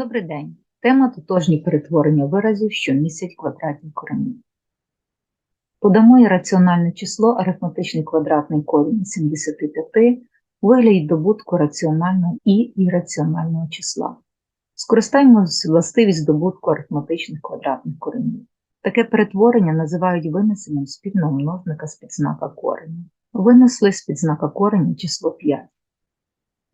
Добрий день. Тема тотожні перетворення виразів, що містять квадратні корені. Подамо ірраціональне число арифметичний квадратний корінь 75 у вигляді добутку раціонального і ірраціонального числа. Скористаємося властивість добутку арифметичних квадратних коренів. Таке перетворення називають винесенням спільного множника з підзнака кореня. Винесли з підзнака кореня число 5.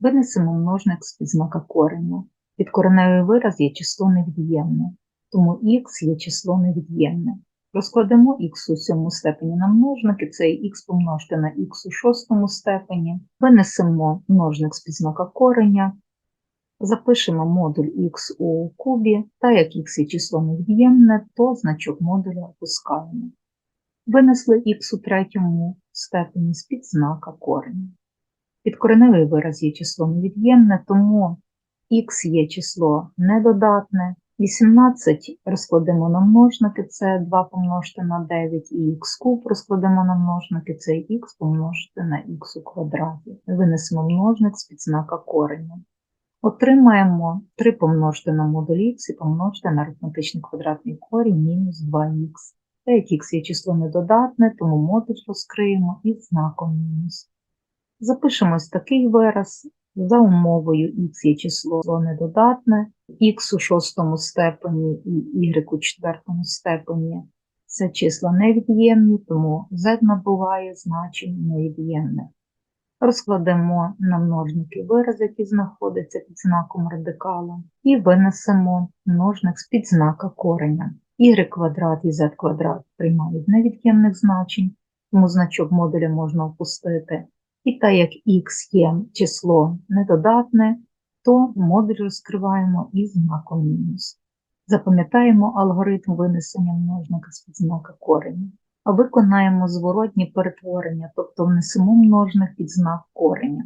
Винесемо множник з підзнака кореня. Підкореневий вираз є число невід'ємне, тому х є число невід'ємне. Розкладемо х у сьомому степені на множники, це х помножити на х у шостому степені, винесемо множник з підзнака кореня, запишемо модуль х у кубі, та як х є число невід'ємне, то значок модуля опускаємо. Винесли х у третьому степені з підзнака кореня. Підкореневий вираз є число невід'ємне, тому х є число недодатне. 18 розкладемо на множники, це 2 помножити на 9, і х куб розкладемо на множники, це х помножити на х у квадраті. Винесемо множник з підзнака кореня. Отримаємо 3 помножити на модуль х і помножити на арифметичний квадратний корінь мінус 2х. Та як х є число недодатне, тому модуль розкриємо із знаком мінус. Запишемо ось такий вираз. За умовою х є число недодатне, х у шостому степені і y у четвертому степені це числа невід'ємні, тому z набуває значення невід'ємне. Розкладемо на множники вираз, який знаходиться під знаком радикала, і винесемо множник з під знака кореня. y квадрат і z квадрат приймають невід'ємних значень, тому значок модуля можна опустити. І так як х є число недодатне, то модуль розкриваємо із знаком мінус. Запам'ятаємо алгоритм винесення множника з підзнака кореня. А виконаємо зворотні перетворення, тобто внесемо множник під знак кореня.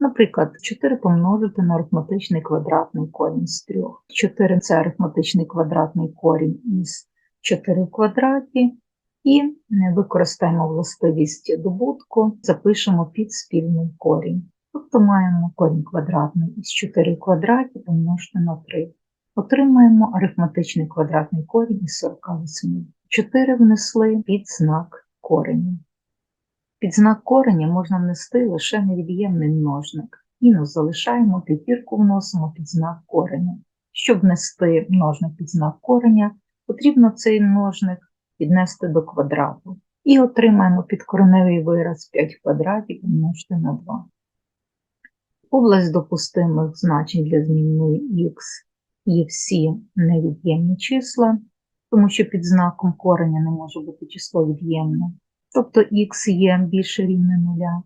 Наприклад, 4 помножити на арифметичний квадратний корінь з 3. 4 це арифметичний квадратний корінь із 4 в квадраті, і використаємо властивість добутку, запишемо під спільний корінь. Тобто маємо корінь квадратний із 4 в квадраті помножити на 3. Отримаємо арифметичний квадратний корінь із 48. 4 внесли під знак кореня. Під знак кореня можна внести лише невід'ємний множник. Мінус залишаємо, п'ятірку вносимо під знак кореня. Щоб внести множник під знак кореня, потрібно цей множник піднести до квадрату. І отримаємо підкореневий вираз 5 квадратів помножити на 2. Область допустимих значень для змінної х є всі невід'ємні числа, тому що під знаком кореня не може бути число від'ємне. Тобто х є більше рівне нуля.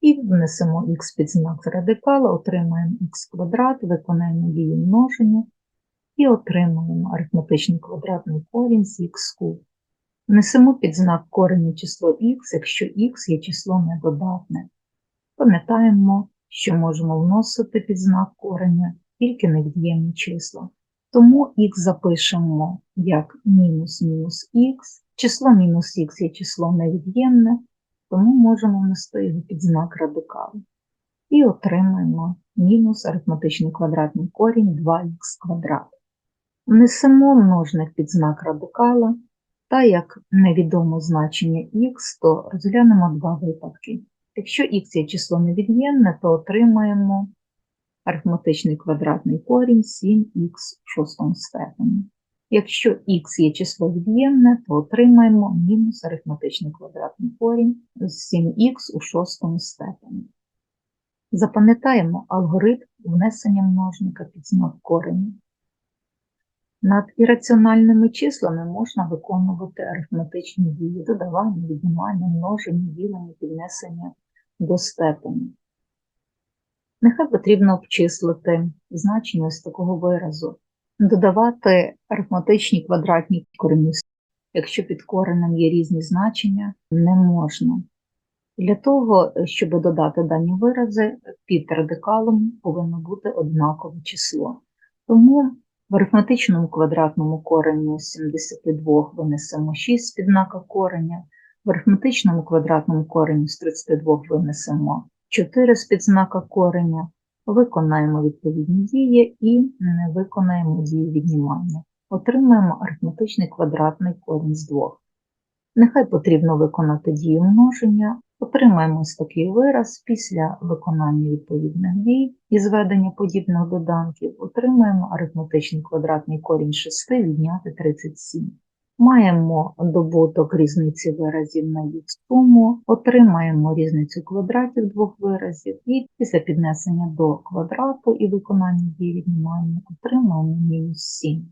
І внесемо х під знак радикала, отримаємо х квадрат, виконаємо дію множення і отримуємо арифметичний квадратний корінь з х куб. Внесемо під знак корення число х, якщо х є число недодатне. Пам'ятаємо, що можемо вносити під знак корення тільки невід'ємні числа. Тому х запишемо як мінус мінус х. Число мінус х є число невід'ємне, тому можемо внести його під знак радикалу. І отримаємо мінус арифметичний квадратний корінь 2х квадрат. Внесемо множник під знак радикала. Та як невідомо значення х, то розглянемо два випадки. Якщо х є число невід'ємне, то отримаємо арифметичний квадратний корінь 7х в шостому степені. Якщо х є число від'ємне, то отримаємо мінус арифметичний квадратний корінь з 7х у шостому степені. Запам'ятаємо алгоритм внесення множника під знак кореню. Над ірраціональними числами можна виконувати арифметичні дії, додавання, віднімання, множення, ділення, піднесення до степені. Нехай потрібно обчислити значення з такого виразу, додавати арифметичні квадратні корені. Якщо під коренем є різні значення, не можна. Для того, щоб додати дані вирази, під радикалом повинно бути однакове число. Тому в арифметичному квадратному кореню з 72 винесемо 6 з піднака кореня, в арифметичному квадратному кореню з 32 винесемо 4 з підзнака кореня, Виконаємо відповідні дії і не виконаємо дію віднімання. Отримаємо арифметичний квадратний корінь з двох. Нехай потрібно виконати дію множення. Отримаємо ось такий вираз після виконання відповідних дій і зведення подібних доданків. Отримаємо арифметичний квадратний корінь 6 відняти 37. Маємо добуток різниці виразів на їх суму, отримаємо різницю квадратів двох виразів і після піднесення до квадрату і виконання дії віднімання отримаємо мінус 7.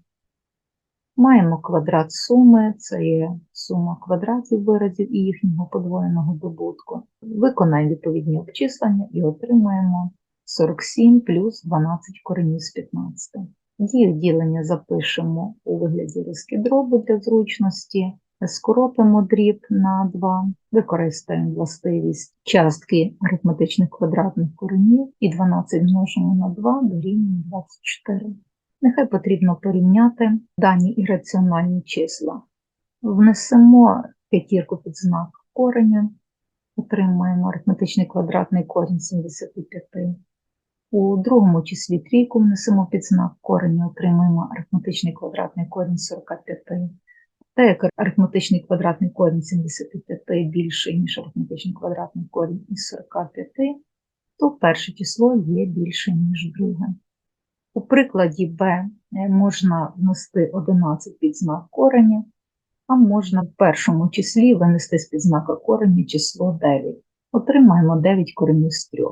Маємо квадрат суми, це є сума квадратів виразів і їхнього подвоєного добутку. Виконаємо відповідні обчислення і отримаємо 47 плюс 12 коренів з 15. Дію ділення запишемо у вигляді риски дробу для зручності, скоротимо дріб на 2, використаємо властивість частки арифметичних квадратних коренів і 12 множимо на 2 дорівнює 24. Нехай потрібно порівняти дані ірраціональні числа. Внесемо п'ятірку під знак кореня, отримаємо арифметичний квадратний корінь 75. У другому числі трійку внесемо під знак кореня, отримаємо арифметичний квадратний корінь 45. Та як арифметичний квадратний корінь 75 більший, ніж арифметичний квадратний корінь із 45, то перше число є більше, ніж друге. У прикладі Б е, можна внести 11 під знак кореня, а можна в першому числі винести з під знака кореня число 9. Отримаємо 9 коренів з 3.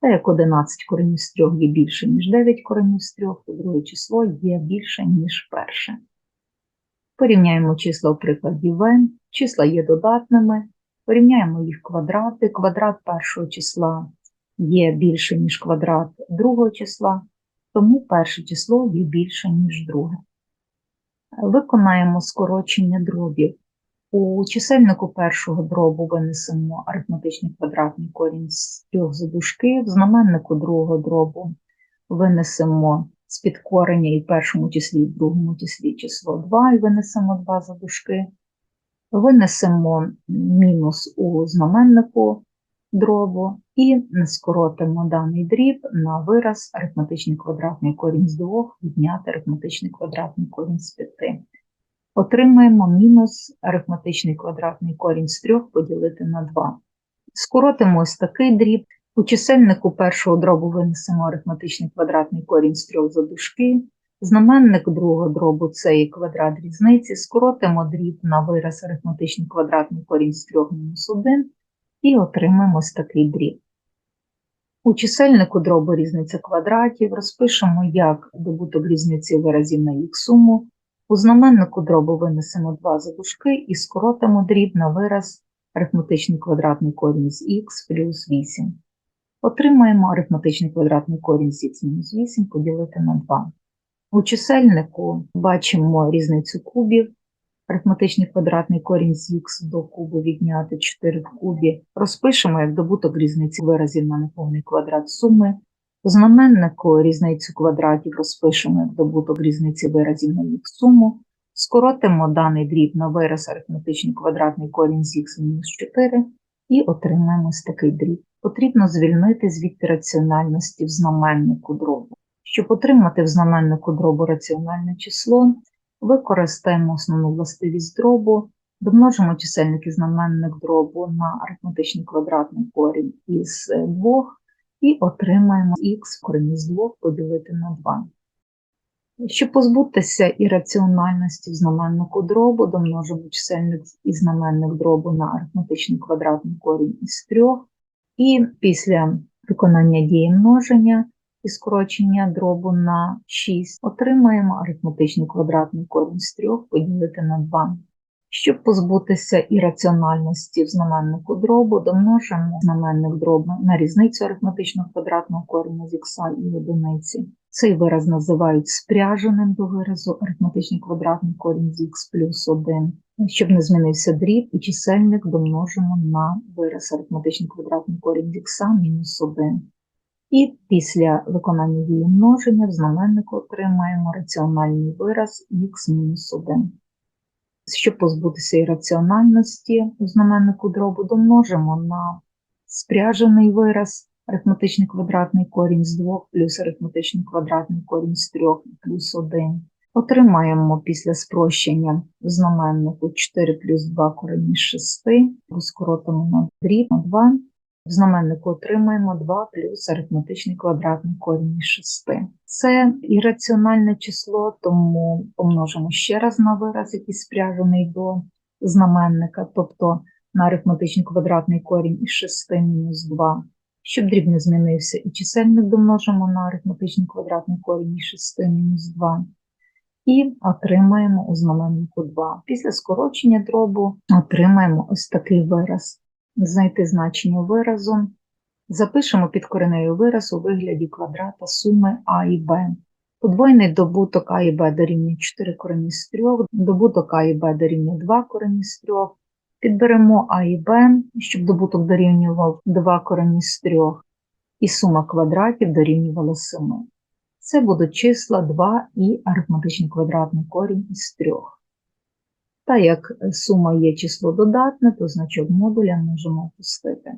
Та як 11 коренів з 3 є більше, ніж 9 коренів з 3, то друге число є більше, ніж перше. Порівняємо числа у прикладі В. Числа є додатними. Порівняємо їх квадрати. Квадрат першого числа є більше, ніж квадрат другого числа тому перше число є більше, ніж друге. Виконаємо скорочення дробів. У чисельнику першого дробу винесемо арифметичний квадратний корінь з трьох задушки, в знаменнику другого дробу винесемо з під корення і в першому числі, і в другому числі число 2 і винесемо 2 задушки. Винесемо мінус у знаменнику дробу і скоротимо даний дріб на вираз арифметичний квадратний корінь з 2 відняти арифметичний квадратний корінь з 5. Отримаємо мінус арифметичний квадратний корінь з 3 поділити на 2. Скоротимо ось такий дріб. У чисельнику першого дробу винесемо арифметичний квадратний корінь з 3 за дужки. Знаменник другого дробу це є квадрат різниці. Скоротимо дріб на вираз арифметичний квадратний корінь з 3 мінус 1 і отримаємо ось такий дріб. У чисельнику дробу різниця квадратів розпишемо, як добуток різниці виразів на їх суму. У знаменнику дробу винесемо два задушки і скоротимо дріб на вираз арифметичний квадратний корінь з х плюс 8. Отримаємо арифметичний квадратний корінь з х мінус 8 поділити на 2. У чисельнику бачимо різницю кубів, арифметичний квадратний корінь з х до кубу відняти 4 в кубі. Розпишемо як добуток різниці виразів на неповний квадрат суми. У знаменнику різницю квадратів розпишемо як добуток різниці виразів на їх суму. Скоротимо даний дріб на вираз арифметичний квадратний корінь з х мінус 4 і отримаємо ось такий дріб. Потрібно звільнити звідти раціональності в знаменнику дробу. Щоб отримати в знаменнику дробу раціональне число, Використаємо основну властивість дробу, домножимо чисельник і знаменник дробу на арифметичний квадратний корінь із 2 і отримаємо х корінь із 2 поділити на 2. Щоб позбутися ірраціональності в знаменнику дробу, домножимо чисельник і знаменник дробу на арифметичний квадратний корінь із 3, і після виконання дії множення і скорочення дробу на 6 отримаємо арифметичний квадратний корінь з 3 поділити на 2. Щоб позбутися ірраціональності в знаменнику дробу, домножимо знаменник дробу на різницю арифметичного квадратного коріння з х і одиниці. Цей вираз називають спряженим до виразу арифметичний квадратний корінь з х плюс 1. Щоб не змінився дріб і чисельник домножимо на вираз арифметичний квадратний корінь з х мінус 1. І після виконання дії множення в знаменнику отримаємо раціональний вираз х-1. Щоб позбутися ірраціональності у знаменнику дробу, домножимо на спряжений вираз арифметичний квадратний корінь з 2 плюс арифметичний квадратний корінь з 3 плюс 1. Отримаємо після спрощення знаменнику 4 плюс 2 корені з 6, розкоротимо на дріб на 2. В знаменнику отримаємо 2 плюс арифметичний квадратний корінь із 6. Це ірраціональне число, тому помножимо ще раз на вираз, який спряжений до знаменника, тобто на арифметичний квадратний корінь із 6 мінус 2. Щоб дріб не змінився, і чисельник домножимо на арифметичний квадратний корінь із 6 мінус 2. І отримаємо у знаменнику 2. Після скорочення дробу отримаємо ось такий вираз. Знайти значення виразу. Запишемо підкоренею вираз у вигляді квадрата суми А і Б. Подвойний добуток А і Б дорівнює 4 корені з 3, добуток А і Б дорівнює 2 корені з 3. Підберемо А і Б, щоб добуток дорівнював 2 корені з 3, і сума квадратів дорівнювала 7. Це будуть числа 2 і арифметичний квадратний корінь із 3. Та як сума є число додатне, то значок модуля можемо опустити.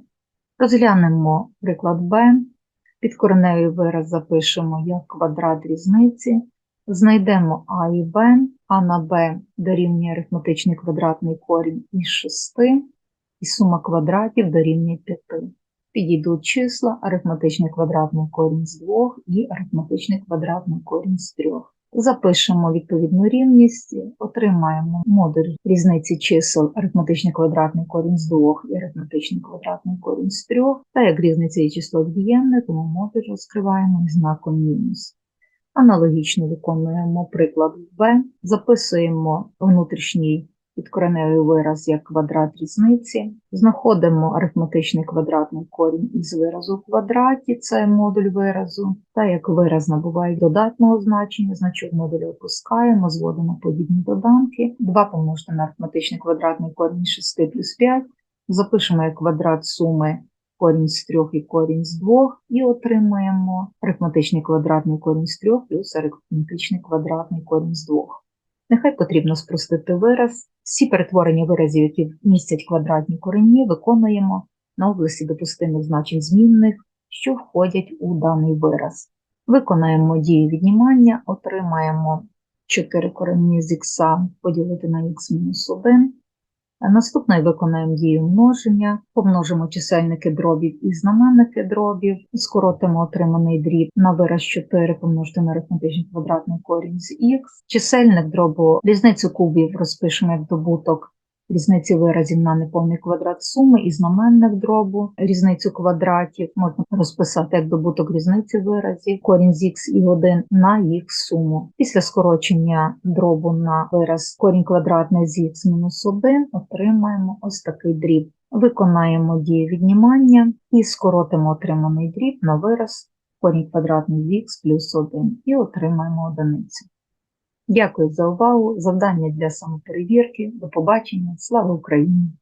Розглянемо приклад Б. Під кореневий вираз запишемо як квадрат різниці. Знайдемо А і Б, А на Б дорівнює арифметичний квадратний корінь із 6, і сума квадратів дорівнює 5. Підійдуть числа арифметичний квадратний корінь з 2 і арифметичний квадратний корінь з 3. Запишемо відповідну рівність, отримаємо модуль різниці чисел арифметичний квадратний корінь з 2 і арифметичний квадратний корінь з 3, та як різниця є число від'ємне, тому модуль розкриваємо знаком мінус. Аналогічно виконуємо приклад В, записуємо внутрішній підкореневий вираз як квадрат різниці, знаходимо арифметичний квадратний корінь із виразу в квадраті, це модуль виразу, та як вираз набуває додатного значення, значок модуля опускаємо, зводимо подібні доданки, 2 помножити на арифметичний квадратний корінь 6 плюс 5, запишемо як квадрат суми корінь з 3 і корінь з 2, і отримаємо арифметичний квадратний корінь з 3 плюс арифметичний квадратний корінь з 2. Нехай потрібно спростити вираз. Всі перетворення виразів, які містять квадратні корені, виконуємо на області допустимих значень змінних, що входять у даний вираз. Виконаємо дію віднімання, отримаємо 4 корені з х поділити на х-1. Наступною виконаємо дію множення, помножимо чисельники дробів і знаменники дробів, скоротимо отриманий дріб на вираз 4 помножити на арифметичний квадратний корінь з х. Чисельник дробу різницю кубів розпишемо як добуток різниці виразів на неповний квадрат суми і знаменник дробу, різницю квадратів можна розписати як добуток різниці виразів, корінь з х і 1 на їх суму. Після скорочення дробу на вираз корінь квадратний з х мінус 1 отримаємо ось такий дріб. Виконаємо дію віднімання і скоротимо отриманий дріб на вираз корінь квадратний з х плюс 1 і отримаємо одиницю. Дякую за увагу. Завдання для самоперевірки. До побачення. Слава Україні!